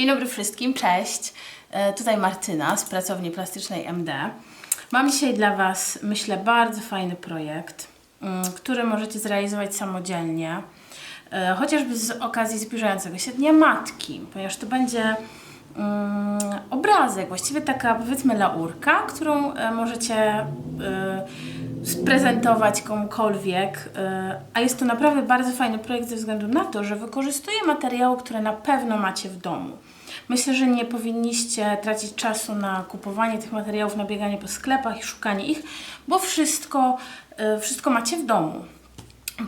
Dzień dobry wszystkim, cześć. E, Tutaj Martyna z pracowni plastycznej MD. Mam dzisiaj dla Was, myślę, bardzo fajny projekt, mm, który możecie zrealizować samodzielnie, e, chociażby z okazji zbliżającego się Dnia Matki, ponieważ to będzie mm, obrazek, właściwie taka powiedzmy laurka, którą e, możecie sprezentować komukolwiek, e, a jest to naprawdę bardzo fajny projekt ze względu na to, że wykorzystuje materiały, które na pewno macie w domu. Myślę, że nie powinniście tracić czasu na kupowanie tych materiałów, na bieganie po sklepach i szukanie ich, bo wszystko, e, wszystko macie w domu.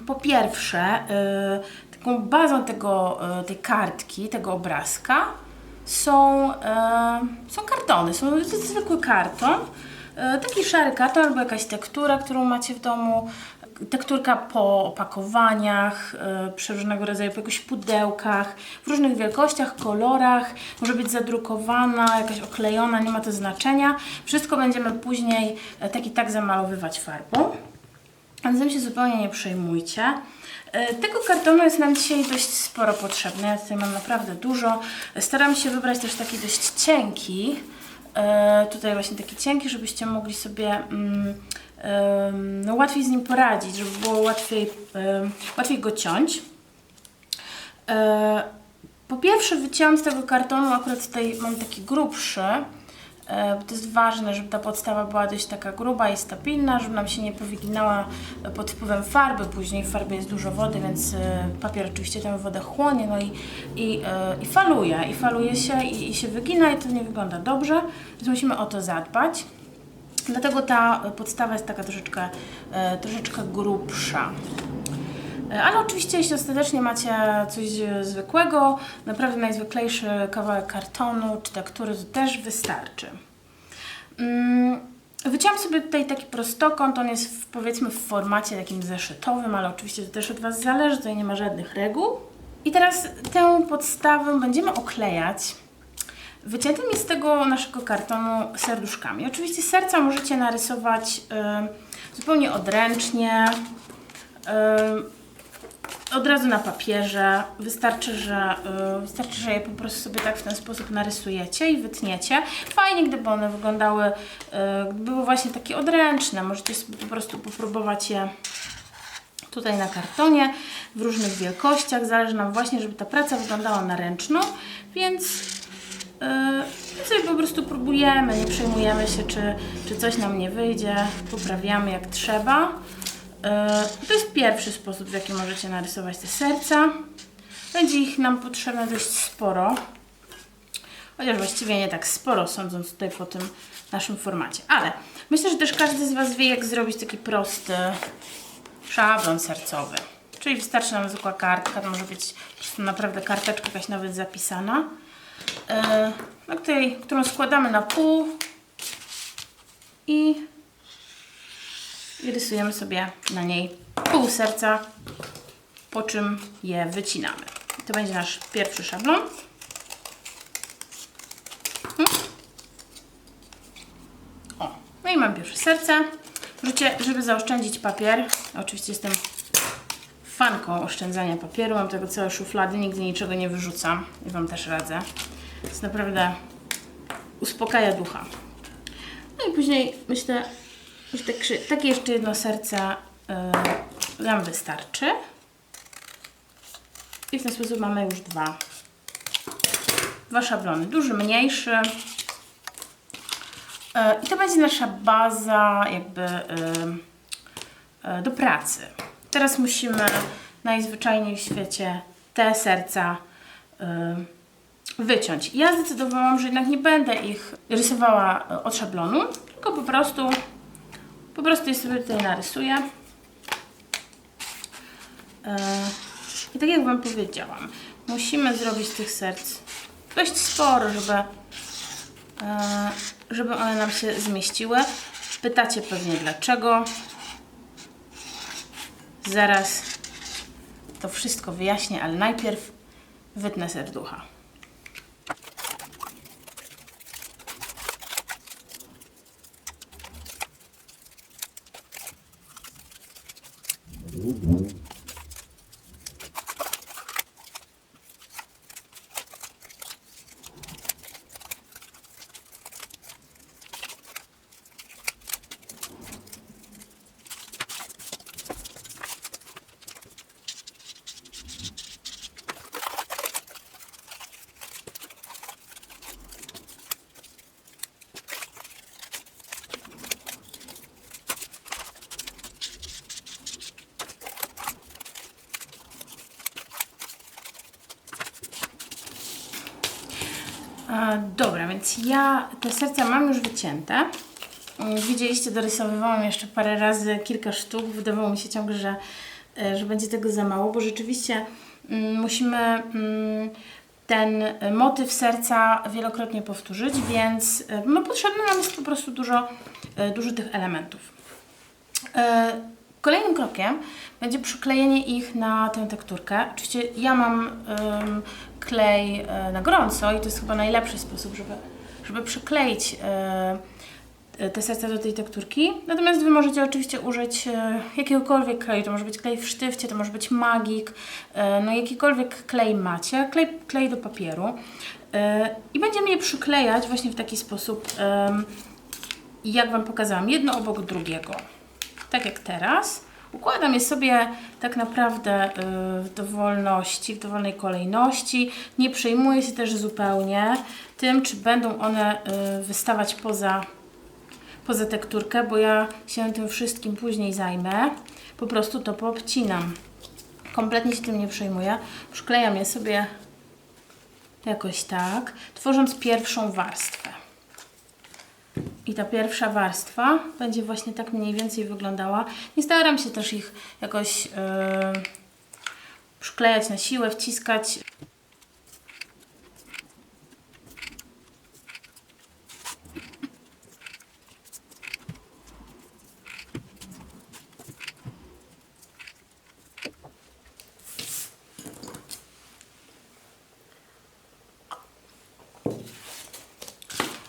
Po pierwsze, y, taką bazą tego, tej kartki, tego obrazka są, są kartony. Są, zwykły karton, taki szary karton albo jakaś tektura, którą macie w domu. Tekturka po opakowaniach, y, przy różnego rodzaju po jakichś pudełkach, w różnych wielkościach, kolorach, może być zadrukowana, jakaś oklejona, nie ma to znaczenia. Wszystko będziemy później y, tak i tak zamalowywać farbą. Ale tym się zupełnie nie przejmujcie. E, Tego kartonu jest nam dzisiaj dość sporo potrzebne. Ja tutaj mam naprawdę dużo. Staram się wybrać też taki dość cienki. E, Tutaj właśnie taki cienki, żebyście mogli sobie mm, no, łatwiej z nim poradzić, żeby było łatwiej, łatwiej go ciąć. E, Po pierwsze wycięłam z tego kartonu, akurat tutaj mam taki grubszy, to jest ważne, żeby ta podstawa była dość taka gruba i stabilna, żeby nam się nie powyginała pod wpływem farby. Później w farbie jest dużo wody, więc e, papier oczywiście tę wodę chłonie, no i, i, e, i faluje, i faluje się i, i się wygina i to nie wygląda dobrze, więc musimy o to zadbać. Dlatego ta podstawa jest taka troszeczkę, e, troszeczkę grubsza. Ale oczywiście, jeśli ostatecznie macie coś e, zwykłego, naprawdę najzwyklejszy kawałek kartonu czy tektury, to też wystarczy. Mm, Wyciąłam sobie tutaj taki prostokąt, on jest w, powiedzmy w formacie takim zeszytowym, ale oczywiście to też od Was zależy, tutaj nie ma żadnych reguł. I teraz tę podstawę będziemy oklejać wyciętymi z tego naszego kartonu serduszkami. Oczywiście serca możecie narysować y, zupełnie odręcznie, y, od razu na papierze. Wystarczy że, y, wystarczy, że je po prostu sobie tak w ten sposób narysujecie i wytniecie. Fajnie, gdyby one wyglądały, y, gdyby były właśnie takie odręczne. Możecie sobie po prostu popróbować je tutaj na kartonie w różnych wielkościach. Zależy nam właśnie, żeby ta praca wyglądała na ręczną, więc Yy, sobie po prostu próbujemy, nie przejmujemy się, czy, czy coś nam nie wyjdzie, poprawiamy jak trzeba. Yy, to jest pierwszy sposób, w jaki możecie narysować te serca. Będzie ich nam potrzebne dość sporo, chociaż właściwie nie tak sporo, sądząc tutaj po tym naszym formacie. Ale myślę, że też każdy z Was wie, jak zrobić taki prosty szablon sercowy. Czyli wystarczy nam zwykła kartka, to może być naprawdę karteczka jakaś nawet zapisana e, na której, którą składamy na pół i i rysujemy sobie na niej pół serca, po czym je wycinamy. To będzie nasz pierwszy szablon. O, no i mam pierwsze serce. Możecie, żeby zaoszczędzić papier, oczywiście jestem fanką oszczędzania papieru, mam tego całe szuflady, nigdy niczego nie wyrzucam i Wam też radzę. To jest naprawdę uspokaja ducha. No i później myślę, tak, takie jeszcze jedno serce yy, nam wystarczy. I w ten sposób mamy już dwa. Dwa szablony. Duży, mniejszy. Yy, I to będzie nasza baza jakby yy, do pracy. Teraz musimy najzwyczajniej w świecie te serca wyciąć. Ja zdecydowałam, że jednak nie będę ich rysowała e, od szablonu, tylko po prostu po prostu je sobie tutaj narysuję. E, I tak jak Wam powiedziałam, musimy zrobić tych serc dość sporo, żeby, e, żeby one nam się zmieściły. Pytacie pewnie dlaczego. Zaraz to wszystko wyjaśnię, ale najpierw wytnę serducha. Dobra, więc ja te serca mam już wycięte. Mm, Widzieliście, dorysowywałam jeszcze parę razy kilka sztuk. Wydawało mi się ciągle, że, e, że będzie tego za mało, bo rzeczywiście mm, musimy mm, ten motyw serca wielokrotnie powtórzyć, więc e, no, potrzebne nam jest po prostu dużo, e, dużo tych elementów. Kolejnym krokiem będzie przyklejenie ich na tę tekturkę. Oczywiście ja mam klej e, na gorąco i to jest chyba najlepszy sposób, żeby, żeby przykleić e, te serca do tej tekturki. Natomiast Wy możecie oczywiście użyć e, jakiegokolwiek kleju. To może być klej w sztywcie, to może być magik, e, no jakikolwiek klej macie, klej, klej do papieru. E, I będziemy je przyklejać właśnie w taki sposób, jak Wam pokazałam, jedno obok drugiego tak jak teraz. Układam je sobie tak naprawdę y, w dowolności, w dowolnej kolejności. Nie przejmuję się też zupełnie tym, czy będą one y, wystawać poza, poza tekturkę, bo ja się tym wszystkim później zajmę. Po prostu to poobcinam. Kompletnie się tym nie przejmuję. Przyklejam je sobie jakoś tak, tworząc pierwszą warstwę. I ta pierwsza warstwa będzie właśnie tak mniej więcej wyglądała. Nie staram się też ich jakoś yy, przyklejać na siłę, wciskać.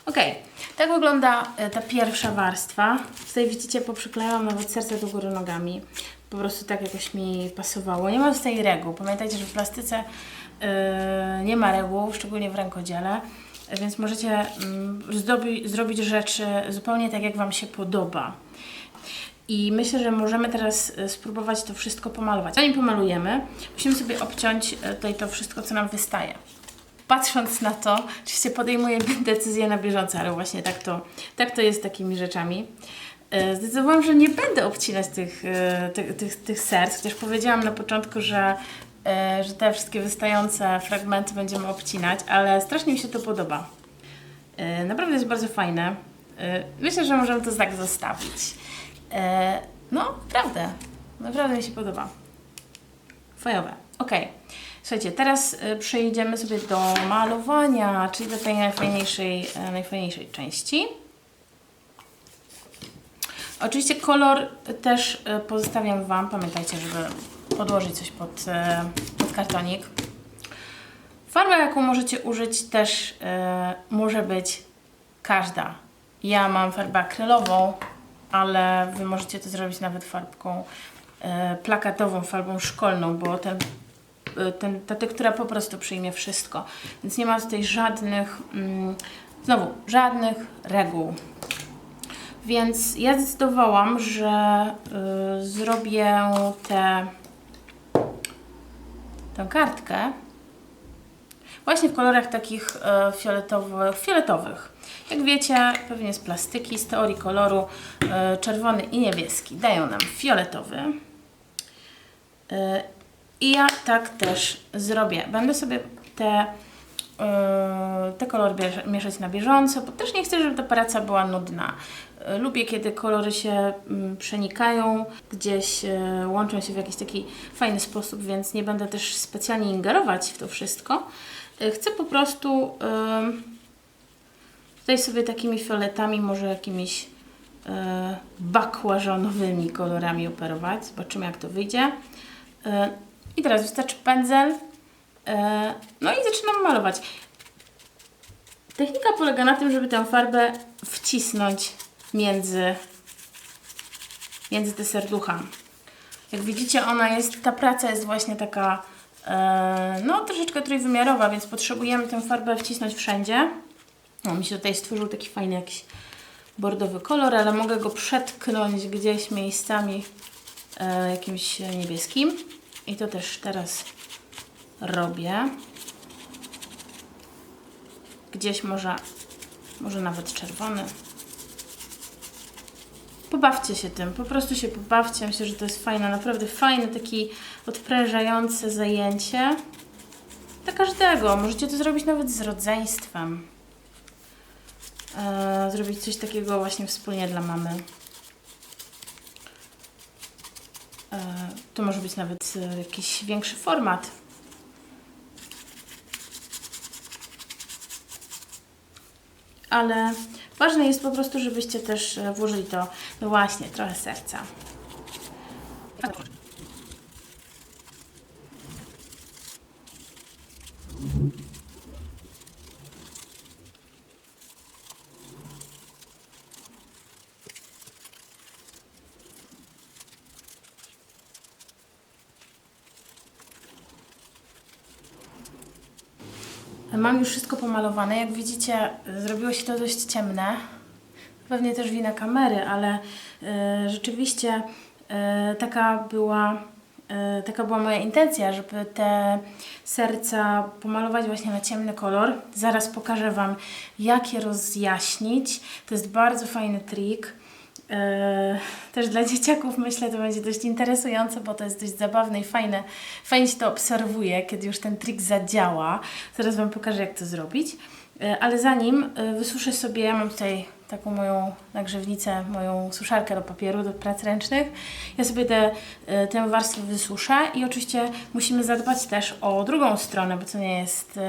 Ok, tak wygląda e, ta pierwsza warstwa. Tutaj widzicie, poprzyklejałam nawet serce do góry nogami. Po prostu tak jakoś mi pasowało. Nie ma tutaj reguł. Pamiętajcie, że w plastyce yy, nie ma reguł, szczególnie w rękodziele. E, Więc możecie mm, zdobi, zrobić rzeczy zupełnie tak, jak Wam się podoba. I myślę, że możemy teraz spróbować to wszystko pomalować. Zanim pomalujemy, musimy sobie obciąć tutaj to wszystko, co nam wystaje patrząc na to, oczywiście podejmuję decyzje na bieżąco, ale właśnie tak to, tak to jest takimi rzeczami. E, Zdecydowałam, że nie będę obcinać tych, e, tych, tych, tych serc, chociaż powiedziałam na początku, że, e, że te wszystkie wystające fragmenty będziemy obcinać, ale strasznie mi się to podoba. Naprawdę jest bardzo fajne. Myślę, że możemy to tak zostawić. No, naprawdę. Naprawdę mi się podoba. Fajowe. Ok. Słuchajcie, teraz y, przejdziemy sobie do malowania, czyli do tej najfajniejszej, e, najfajniejszej części. Oczywiście kolor też e, pozostawiam Wam. Pamiętajcie, żeby podłożyć coś pod, e, pod kartonik. Farba, jaką możecie użyć, też może być każda. Ja mam farbę akrylową, ale Wy możecie to zrobić nawet farbką plakatową, farbą szkolną, bo ten, ten, ta tektura po prostu przyjmie wszystko. Więc nie ma tutaj żadnych, mm, znowu, żadnych reguł. Więc ja zdecydowałam, że y, zrobię tę kartkę właśnie w kolorach takich e, fioletowych, fioletowych. Jak wiecie, pewnie z plastyki, z teorii koloru e, czerwony i niebieski dają nam fioletowy. E, I ja tak też zrobię. Będę sobie te, e, te kolory bierze- mieszać na bieżąco, bo też nie chcę, żeby ta praca była nudna. E, Lubię, kiedy kolory się mm, przenikają, gdzieś e, łączą się w jakiś taki fajny sposób, więc nie będę też specjalnie ingerować w to wszystko. E, Chcę po prostu tutaj sobie takimi fioletami, może jakimiś e, bakłażanowymi kolorami operować. Zobaczymy, jak to wyjdzie. I teraz wystarczy pędzel. E, no i zaczynam malować. Technika polega na tym, żeby tę farbę wcisnąć między, między te serducha. Jak widzicie, ona jest, ta praca jest właśnie taka, e, no troszeczkę trójwymiarowa, więc potrzebujemy tę farbę wcisnąć wszędzie. No, mi się tutaj stworzył taki fajny jakiś bordowy kolor, ale mogę go przetknąć gdzieś miejscami e, jakimś niebieskim. I to też teraz robię. Gdzieś może, może nawet czerwony. Pobawcie się tym, po prostu się pobawcie. Myślę, że to jest fajne, naprawdę fajne, taki odprężające zajęcie. Dla każdego. Możecie to zrobić nawet z rodzeństwem. e, zrobić coś takiego właśnie wspólnie dla mamy. E, to może być nawet e, jakiś większy format. Ale ważne jest po prostu, żebyście też e, włożyli to, no właśnie, trochę serca. Mam już wszystko pomalowane. Jak widzicie, zrobiło się to dość ciemne. Pewnie też wina kamery, ale e, rzeczywiście e, taka była e, taka była moja intencja, żeby te serca pomalować właśnie na ciemny kolor. Zaraz pokażę Wam, jak je rozjaśnić. To jest bardzo fajny trik. E, Też dla dzieciaków myślę, to będzie dość interesujące, bo to jest dość zabawne i fajne. Fajnie się to obserwuje, kiedy już ten trik zadziała. Zaraz Wam pokażę, jak to zrobić. E, Ale zanim e, wysuszę sobie, ja mam tutaj taką moją nagrzewnicę, moją suszarkę do papieru, do prac ręcznych. Ja sobie te, tę warstwę wysuszę i oczywiście musimy zadbać też o drugą stronę, bo to nie jest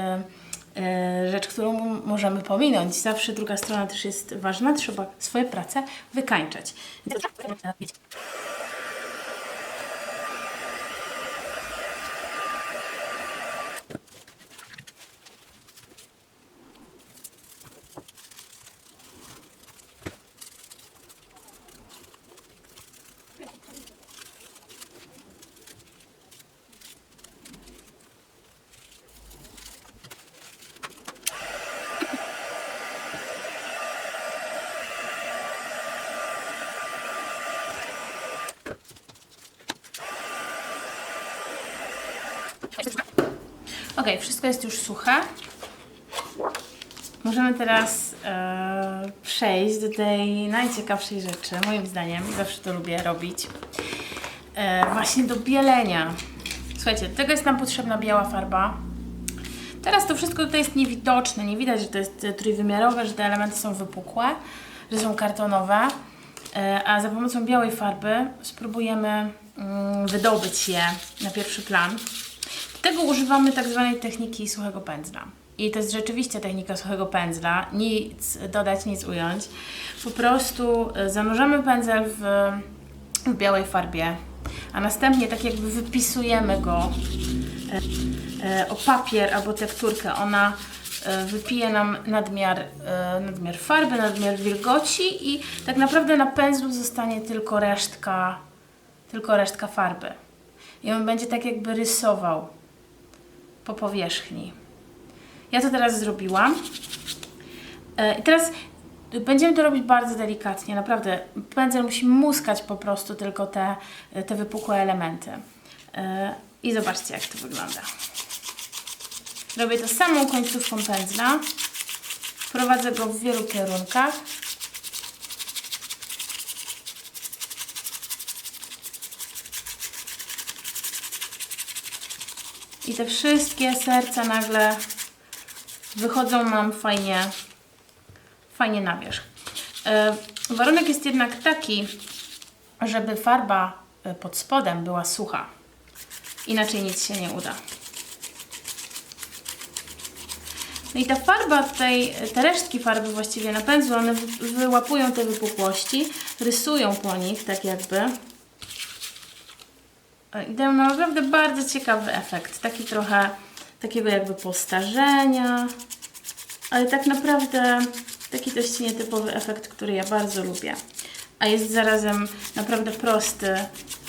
rzecz, którą możemy pominąć. Zawsze druga strona też jest ważna, trzeba swoje prace wykańczać. Ok, wszystko jest już suche. Możemy teraz e, przejść do tej najciekawszej rzeczy, moim zdaniem. Zawsze to lubię robić. E, właśnie do bielenia. Słuchajcie, do tego jest nam potrzebna biała farba. Teraz to wszystko tutaj jest niewidoczne. Nie widać, że to jest e, trójwymiarowe, że te elementy są wypukłe, że są kartonowe. E, A za pomocą białej farby spróbujemy mm, wydobyć je na pierwszy plan. Tego używamy tak zwanej techniki suchego pędzla. I to jest rzeczywiście technika suchego pędzla. Nic dodać, nic ująć. Po prostu e, zanurzamy pędzel w, w białej farbie, a następnie tak jakby wypisujemy go e, o papier albo tekturkę. Ona e, wypije nam nadmiar, e, nadmiar farby, nadmiar wilgoci i tak naprawdę na pędzlu zostanie tylko resztka, tylko resztka farby. I on będzie tak jakby rysował po powierzchni. Ja to teraz zrobiłam. E, I teraz będziemy to robić bardzo delikatnie, naprawdę. Pędzel musi muskać po prostu tylko te, te wypukłe elementy. E, I zobaczcie, jak to wygląda. Robię to samą końcówką pędzla. Prowadzę go w wielu kierunkach. I te wszystkie serca nagle wychodzą nam fajnie, fajnie na wierzch. E, warunek jest jednak taki, żeby farba e, pod spodem była sucha. Inaczej nic się nie uda. No i ta farba tutaj, te resztki farby właściwie na pędzlu, one wy- wyłapują te wypukłości, rysują po nich tak jakby. I dają naprawdę bardzo ciekawy efekt. Taki trochę takiego jakby postarzenia, ale tak naprawdę taki dość nietypowy efekt, który ja bardzo lubię. A jest zarazem naprawdę prosty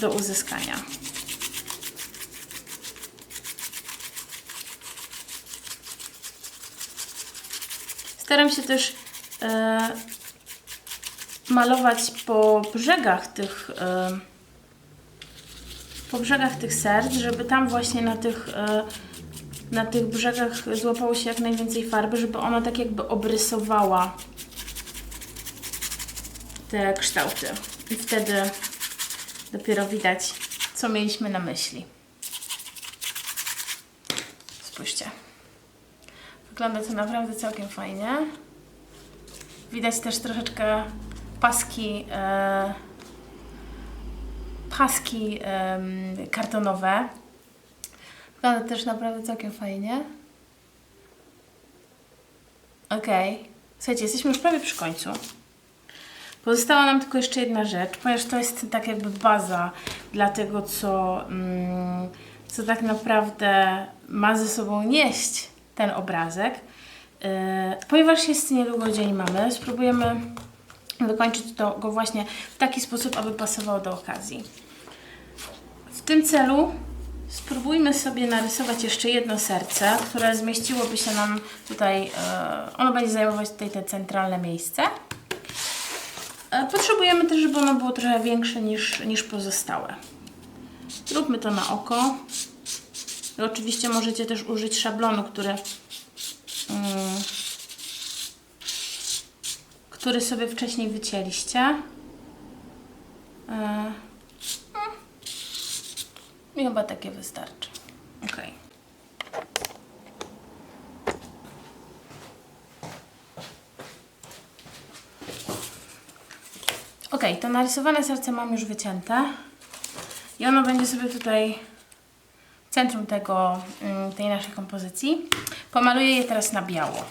do uzyskania. Staram się też e, malować po brzegach tych e, po brzegach tych serc, żeby tam właśnie na tych, e, na tych brzegach złapało się jak najwięcej farby, żeby ona tak jakby obrysowała te kształty. I wtedy dopiero widać, co mieliśmy na myśli. Spójrzcie. Wygląda to naprawdę całkiem fajnie. Widać też troszeczkę paski, e, paski kartonowe. Wygląda też naprawdę całkiem fajnie. Okej. Słuchajcie, jesteśmy już prawie przy końcu. Pozostała nam tylko jeszcze jedna rzecz, ponieważ to jest tak jakby baza dla tego, co, mm, co tak naprawdę ma ze sobą nieść ten obrazek. Yy, ponieważ jest niedługo dzień mamy, spróbujemy wykończyć to, go właśnie w taki sposób, aby pasował do okazji. Tym celu spróbujmy sobie narysować jeszcze jedno serce, które zmieściłoby się nam tutaj, e, ono będzie zajmować tutaj te centralne miejsce. E, Potrzebujemy też, żeby ono było trochę większe niż, niż pozostałe. Zróbmy to na oko. I oczywiście możecie też użyć szablonu, który, mm, który sobie wcześniej wycięliście. E, i chyba takie wystarczy. Ok. Ok, to narysowane serce mam już wycięte. I ono będzie sobie tutaj w centrum tego, mm, tej naszej kompozycji. Pomaluję je teraz na biało.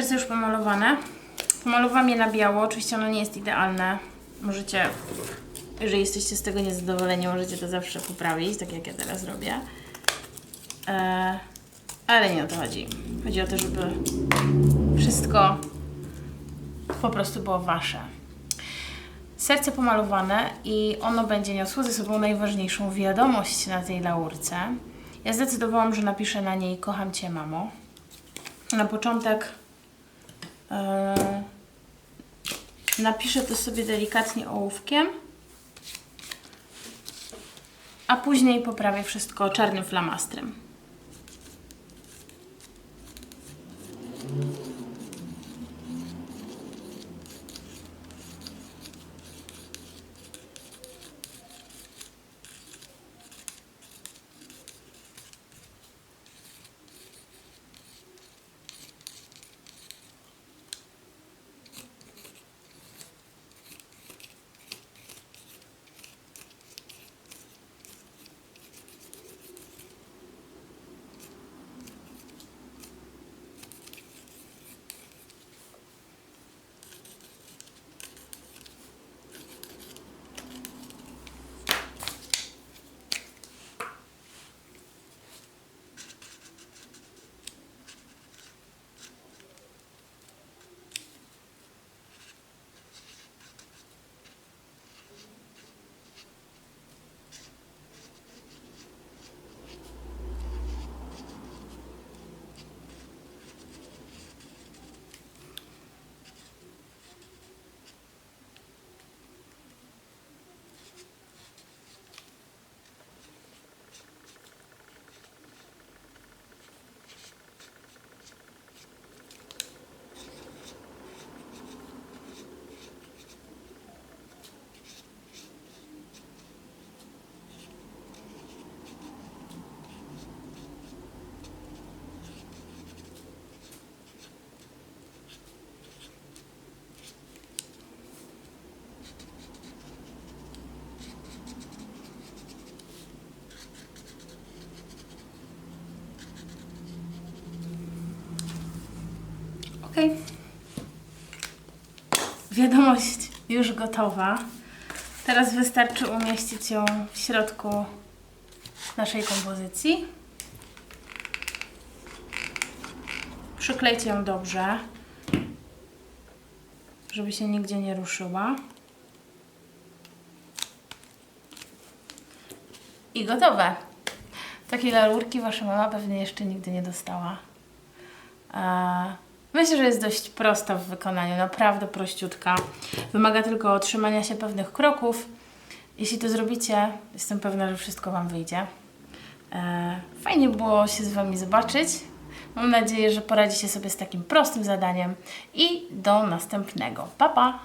Serce już pomalowane. Pomalowałam je na biało. Oczywiście ono nie jest idealne. Możecie, jeżeli jesteście z tego niezadowoleni, możecie to zawsze poprawić, tak jak ja teraz robię. E, ale nie o to chodzi. Chodzi o to, żeby wszystko po prostu było wasze. Serce pomalowane i ono będzie niosło ze sobą najważniejszą wiadomość na tej laurce. Ja zdecydowałam, że napiszę na niej Kocham Cię, mamo. Na początek napiszę to sobie delikatnie ołówkiem, a później poprawię wszystko czarnym flamastrem. Okej. Wiadomość już gotowa. Teraz wystarczy umieścić ją w środku naszej kompozycji. Przyklejcie ją dobrze, żeby się nigdzie nie ruszyła. I gotowe. Takiej lalurki Wasza mama pewnie jeszcze nigdy nie dostała. Eee, Myślę, że jest dość prosta w wykonaniu, naprawdę prościutka. Wymaga tylko otrzymania się pewnych kroków. Jeśli to zrobicie, jestem pewna, że wszystko Wam wyjdzie. Eee, Fajnie było się z Wami zobaczyć. Mam nadzieję, że poradzicie sobie z takim prostym zadaniem i do następnego. Pa, pa!